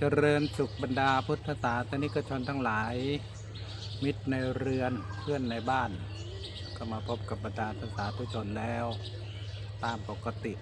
เจริญสุขบรรดาพุทธศาสนิกชนทั้งหลาย มิตรในเรือนเพื่อนในบ้าน ก็มาพบกับบรรดาสาธุชนแล้ว ตามปกติ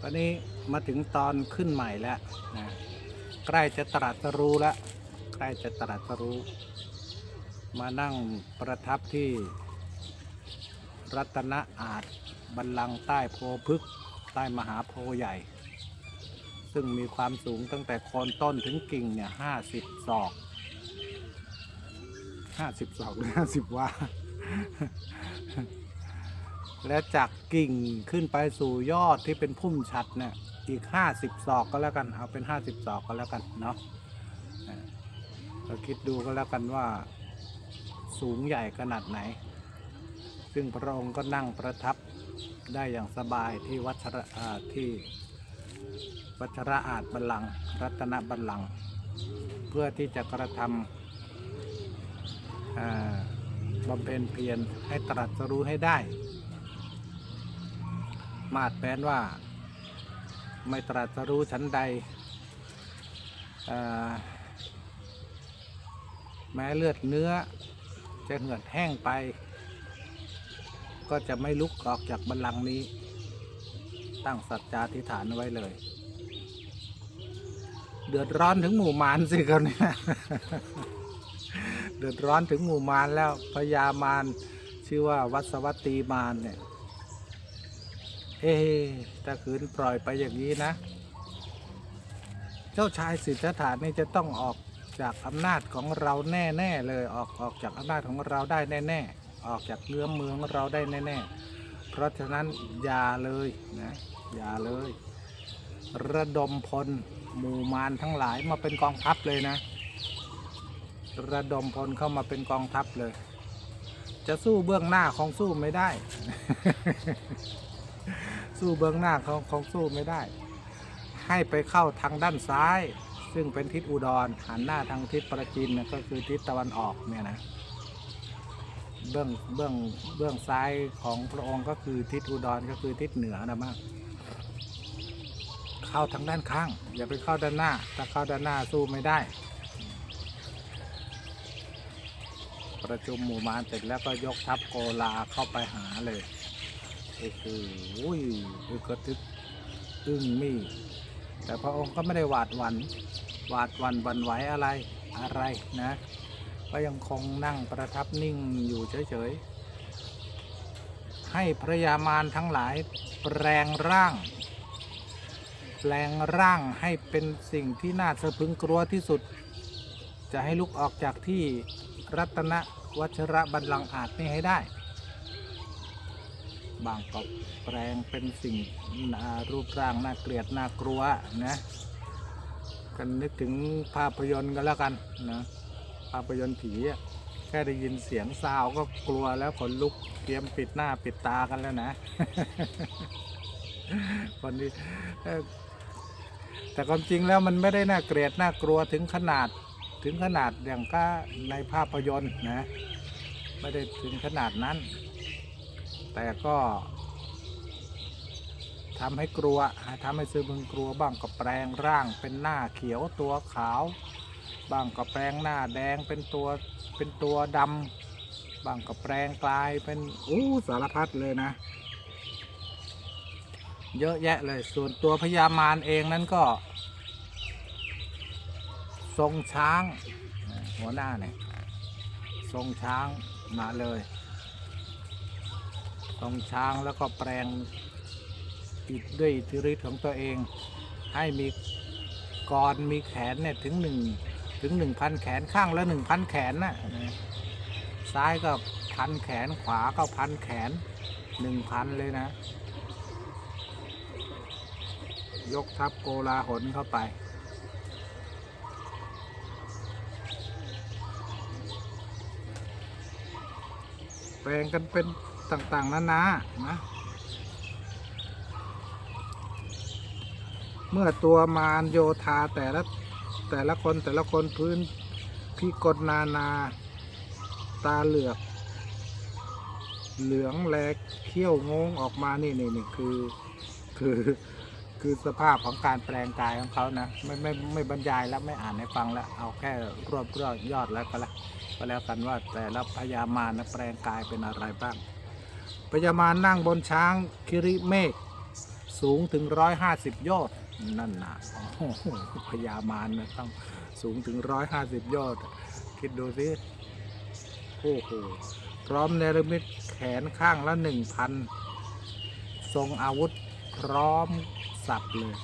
วันนี้มาถึงตอนขึ้นใหม่แล้วนะใกล้จะตรัสรู้แล้วใกล้จะตรัสรู้ มานั่งประทับที่ รัตนอาจบัลลังก์ใต้โพพฤกษ์ใต้มหาโพใหญ่ ซึ่งมีความสูงตั้งแต่โคนต้นถึงกิ่งเนี่ยห้าสิบศอกห้าสิบศอกหรือห้าสิบว่า และจากกิ่งขึ้นไปสู่ยอดที่เป็นพุ่มชัดเนี่ยอีกห้าสิบศอกก็แล้วกันเอาเป็นห้าสิบศอกก็แล้วกันเนาะเราคิดดูก็แล้วกันว่าสูงใหญ่ขนาดไหน ซึ่งพระองค์ก็นั่งประทับได้อย่างสบายที่วัชระที่ วัชระอาจบัลลังก์รัตนบัลลังก์เพื่อที่จะกระทำอ่าบำเพ็ญเพียรให้ตรัสรู้ให้ได้ มาดแปลนว่า ไม่ตรัสรู้ชั้นใด แม้เลือดเนื้อจะเหือดแห้งไป ก็จะไม่ลุกออกจากบัลลังก์นี้ ตั้งสัจจาธิฐานไว้เลย เดือดร้อนถึงหมู่มารสิเขาเนี่ยเดือดร้อนถึงหมู่มารแล้วพญามารชื่อว่าวัสวัตตีมารเนี่ย เอ๊ะถ้าขืนปล่อยไปอย่างนี้นะ เจ้าชายสิทธัตถะนี่จะต้องออกจากอำนาจของเราแน่ ๆ เลยออกออกจากอำนาจของเราได้แน่ ๆ ออกจากเนื้อเมืองเราได้แน่ ๆ เพราะฉะนั้นอย่าเลยนะอย่าเลย ระดมพลหมู่มารทั้งหลายมาเป็นกองทัพเลยนะ ระดมพลเข้ามาเป็นกองทัพเลย จะสู้เบื้องหน้าของสู้ไม่ได้ สู้เบื้องหน้าของของสู้ไม่ได้ ให้ไปเข้าทางด้านซ้าย ซึ่งเป็นทิศอุดรหันหน้าทางทิศประจินนี่ยก็คือทิศตะวันออกเนี่ยนะ เบื้องเบื้องเบื้องซ้ายของพระองค์ก็คือทิศอุดรก็คือทิศเหนือนะมากเข้าทางด้านข้าง อย่าไปเข้าด้านหน้า ถ้าเข้าด้านหน้าสู้ไม่ได้ ประชุมหมู่มารเสร็จแล้วก็ยกทัพโกลาเข้าไปหาเลยโอ้โหอึกกระทึกอึ้งมี่แต่พระองค์ก็ไม่ได้หวาดหวัน่นหวาดหวั่นวันไหวอะไรอะไรนะ ก็ยังคงนั่งประทับนิ่งอยู่เฉยๆ ให้พระยามารทั้งหลายแปลงร่าง แปลงร่างให้เป็นสิ่งที่น่าสะพึงกลัวที่สุด จะให้ลุกออกจากที่รัตนวัชระบัลลังก์อาจนี่ให้ได้ บางก็แปลงเป็นสิ่งรูปร่างน่าเกลียดน่ากลัวนะกันนึกถึงภาพยนตร์กันแล้วกันนะ ภาพยนตร์ผีอะแค่ได้ยินเสียงซาวก็กลัวแล้วขนลุกเตรียมปิดหน้าปิดตากันแล้วนะ คนที่เอ่อแต่ความจริงแล้วมันไม่ได้น่าเกลียดน่ากลัวถึงขนาดถึงขนาดอย่างก็ในภาพยนตร์นะ ไม่ได้ถึงขนาดนั้น แต่ก็ทำให้กลัวทำให้ซื้อมึงกลัวบ้างก็แปลงร่างเป็นหน้าเขียวตัวขาว บางก็แปลงหน้าแดงเป็นตัวเป็นตัวดำบางก็แปลงกลายเป็นอู้สารพัดเลยนะ เยอะแยะเลย ส่วนตัวพญามารเองนั้นก็ ทรงช้างหัวหน้าเนี่ยทรงช้างมาเลยทรงช้างแล้วก็แปลงอิทธิด้วยอิทธิฤทธิ์ของตัวเองให้มีกรมีแขนเนี่ยถึงหนึ่ง ถึงหนึ่งพันแขนข้างละหนึ่งพันแขนน่ะนะซ้ายก็พันแขนขวาก็พันแขนหนึ่งพันเลยนะ ยกทัพโกลาหลเข้าไป แปลงกันเป็นต่างๆนานานะเมื่อตัวมารโยธาแต่ละ แต่ละคนแต่ละคนพื้นพิกลนานา ตาเหลือก เหลืองแลกเขี้ยวงงออกมานี่นี่นี่คือคือคือสภาพของการแปลงกายของเขานะไม่ไม่ไม่บรรยายแล้วไม่อ่านให้ฟังแล้วเอาแค่รวบรวบยอดแล้วก็แล้วก็แล้วกันว่าแต่ละพญามารนะแปลงกายเป็นอะไรบ้างพญามารนั่งบนช้างคิริเมฆ สูงถึงร้อยห้าสิบยอด นั่นนะพญามารนะต้องสูงถึงร้อยห้าสิบยอด คิดดูสิโอ้โหพร้อมเนรมิตแขนข้างละหนึ่งพันทรงอาวุธพร้อมสับเลย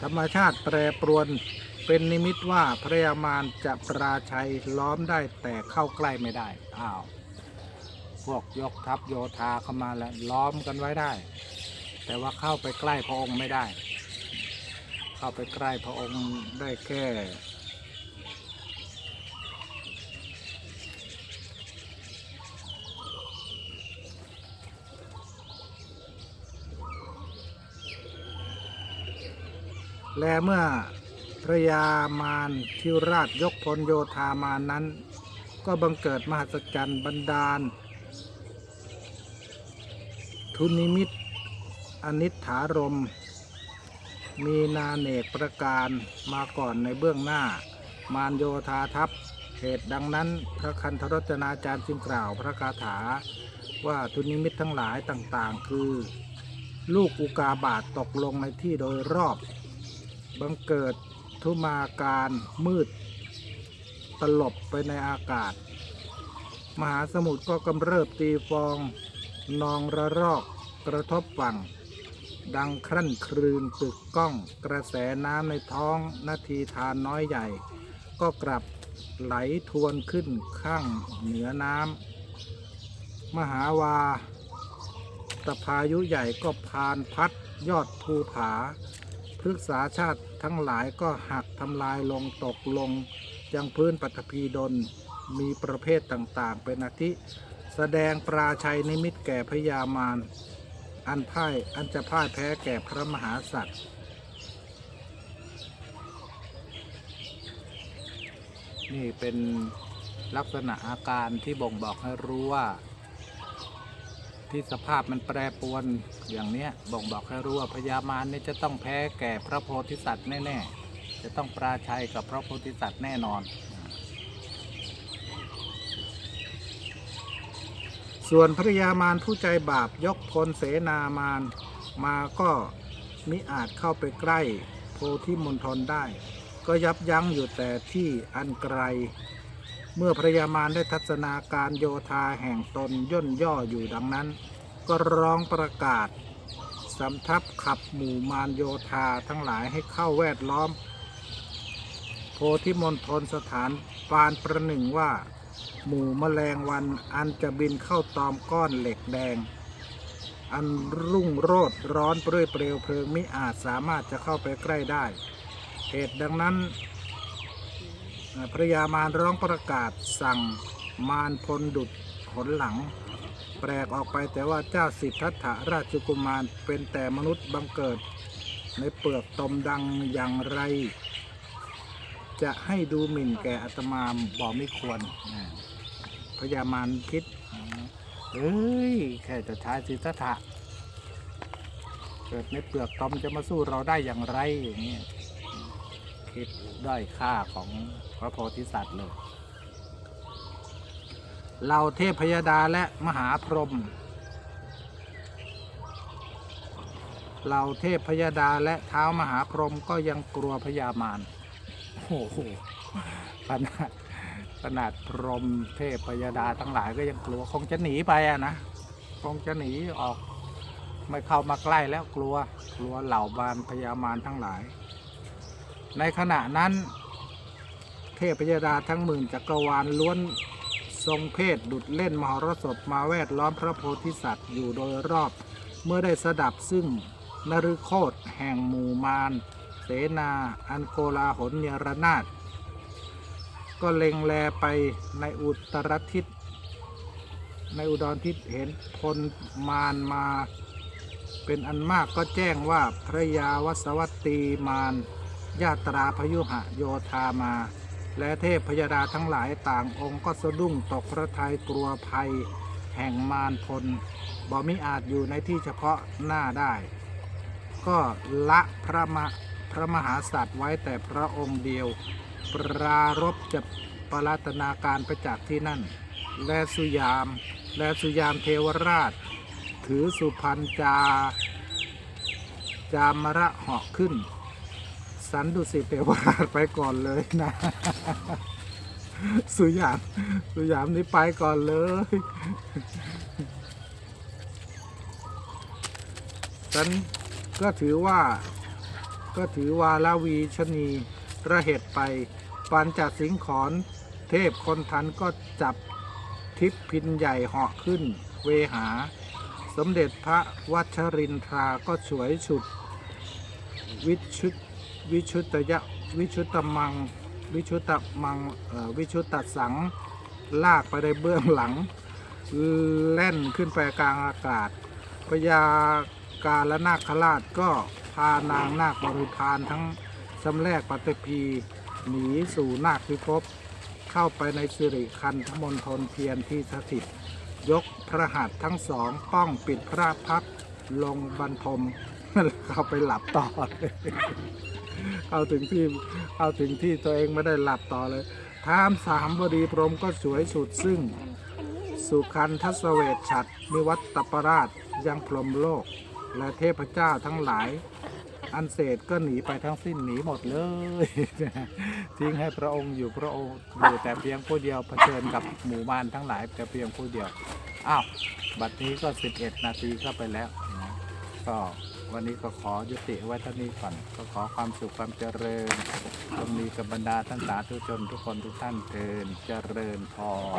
ธรรมชาติแปรปรวนเป็นนิมิตว่าพระยามารจะปราชัยล้อมได้แต่เข้าใกล้ไม่ได้ อ้าว พวกยกทัพโยธาเข้ามาแล้วล้อมกันไว้ได้ แต่ว่าเข้าไปใกล้พระองค์ไม่ได้ เข้าไปใกล้พระองค์ได้แค่และเมื่อพระยามารทิวราชยกพลโยธามานั้น ก็บังเกิดมหัศจรรย์บันดาล ทุนิมิตอนิถารม มีนาเนกประการมาก่อนในเบื้องหน้า มารโยธาทัพ เหตุดังนั้นพระคันธรจนาจารย์จึงกล่าวพระคาถาว่าทุนิมิตทั้งหลายต่างๆ คือ ลูกอุกาบาตตกลงในที่โดยรอบ บังเกิดทุมาการมืด ตลบไปในอากาศ มหาสมุทรก็กำเริบตีฟอง นองระรอกกระทบฝั่ง ดังครั่นครืนตึกก้อง กระแสน้ำในท้องนาทีทานน้อยใหญ่ ก็กลับไหลทวนขึ้นข้างเหนือน้ำมหาวาตพายุใหญ่ก็พานพัดยอดภูผาพฤกษาชาติทั้งหลายก็หักทำลายลงตกลง ยังพื้นปัตภีดลมีประเภทต่างๆ เป็นอาทิ แสดงปราชัยนิมิตแก่พญามารอันพ่ายอันจะพ่ายแพ้แก่พระมหาสัตว์นี่เป็นลักษณะอาการที่บ่งบอกให้รู้ว่า ที่สภาพมันแปรปรวนอย่างเนี้ยบ่งบอกให้รู้ว่าพญามารนี่จะต้องแพ้แก่พระโพธิสัตว์แน่ๆจะต้องปราชัยกับพระโพธิสัตว์แน่นอน ส่วนพระยามารผู้ใจบาปยกพลเสนามารมาก็มิอาจเข้าไปใกล้โพธิมณฑลได้ ก็ยับยั้งอยู่แต่ที่อันไกล เมื่อพระยามารได้ทัศนาการโยธาแห่งตนย่นย่ออยู่ดังนั้น ก็ร้องประกาศสำทับขับหมู่มารโยธาทั้งหลายให้เข้าแวดล้อม โพธิมณฑลสถานปานประหนึ่งว่า หมู่แมลงวันอันจะบินเข้าตอมก้อนเหล็กแดง อันรุ่งโรดร้อนเปรื่อยเปลวเพลิงมิอาจสามารถจะเข้าไปใกล้ได้ เหตุดังนั้นพระยามารร้องประกาศสั่งมารพลดุดหนหลัง แปลกออกไปแต่ว่าเจ้าสิทธัตถะราชกุมารเป็นแต่มนุษย์บังเกิด ในเปลือกตมดังอย่างไร จะให้ดูหมิ่นแก่อาตมาบอกไม่ควรพระยามารคิดเอ้ยแค่จะใช้สิทธัตถะเกิดในเปลือกตมจะมาสู้เราได้อย่างไรอย่างนี้คิดด้อยค่าของพระโพธิสัตว์เลยเหล่าเทพพยดาและมหาพรหมเหล่าเทพพยดาและเท้ามหาพรหมก็ยังกลัวพญามาร โอ้โหขนาดขนาดพรมเทพพยาดาทั้งหลายก็ยังกลัวคงจะหนีไปอะนะคงจะหนีออก ไม่เข้ามาใกล้แล้วกลัว กลัวเหล่ามารพญามารทั้งหลาย ในขณะนั้น เทพยาดาทั้งหมื่นจักรวาลล้วนทรงเพศดุดเล่นมหรสพมาแวดล้อมพระโพธิสัตว์อยู่โดยรอบ เมื่อได้สดับซึ่งนฤโคตแห่งหมู่มาร เสนาอันโกลาหลเนรนาถก็เล็งแลไปในอุตรทิศ ในอุดรทิศเห็นพลมารมาเป็นอันมากก็แจ้งว่าพระยาวัสวัตตีมารญาตราพยุหะโยธามา และเทพพยดาทั้งหลายต่างองค์ก็สะดุ้งตกพระทัยกลัวภัย แห่งมารพลบ่มิอาจอยู่ในที่เฉพาะหน้าได้ ก็ละพระมะ พระมหาสัตว์ไว้แต่พระองค์เดียว ปรารบจะปรัตนาการไปจากที่นั่น และสุยาม และสุยามเทวราช ถือสุพรรณจา จามระเหาะขึ้น สันดุสิเทวราชไปก่อนเลยนะ สุยาม สุยามนี่ไปก่อนเลยฉันก็ถือว่า ก็ถือว่าลาวีชนีระเหตุไปปันจากสิงขอนเทพคนทันก็จับทิพพินใหญ่เหาะขึ้น เวหา สมเด็จพระวัชรินทราก็สวยฉุด วิชุตวิชุตยะวิชุตมัง วิชุตมังวิชุตสัง ลากไปในเบื้องหลัง แล่นขึ้นไปกลางอากาศพญากาละนาคราชก็ พานางนาคบริพารทั้งสำแรกปฏิพีหนีสู่นาคพิภพเข้าไปในสิริคันธมณฑลเพียรที่สถิต ยกพระหัตถ์ทั้งสองป้องปิดพระพักลงบรรทมเข้าไปหลับต่อเลยเข้าถึงที่เข้าถึงที่ตัวเองไม่ได้หลับต่อเลยทามสามบดีพรมก็สวยสุดซึ่ง สุขันทสเวชฉัตรนิวัตตปราชยังพรหมโลก และเทพเจ้าทั้งหลาย อันเศษก็หนีไปทั้งสิ้นหนีหมดเลย ทิ้งให้พระองค์อยู่พระองค์อยู่แต่เพียงผู้เดียวเผชิญกับหมู่บ้านทั้งหลายแต่เพียงผู้เดียวอ้าวบัดนี้ก็ 11 นาทีเข้าไปแล้วก็วันนี้ก็ขอยุติไว้เท่านี้ก่อนก็ขอความสุขความเจริญจงมีกับบรรดาท่านสาธุชนทุกคนทุกท่านเทินเจริญพร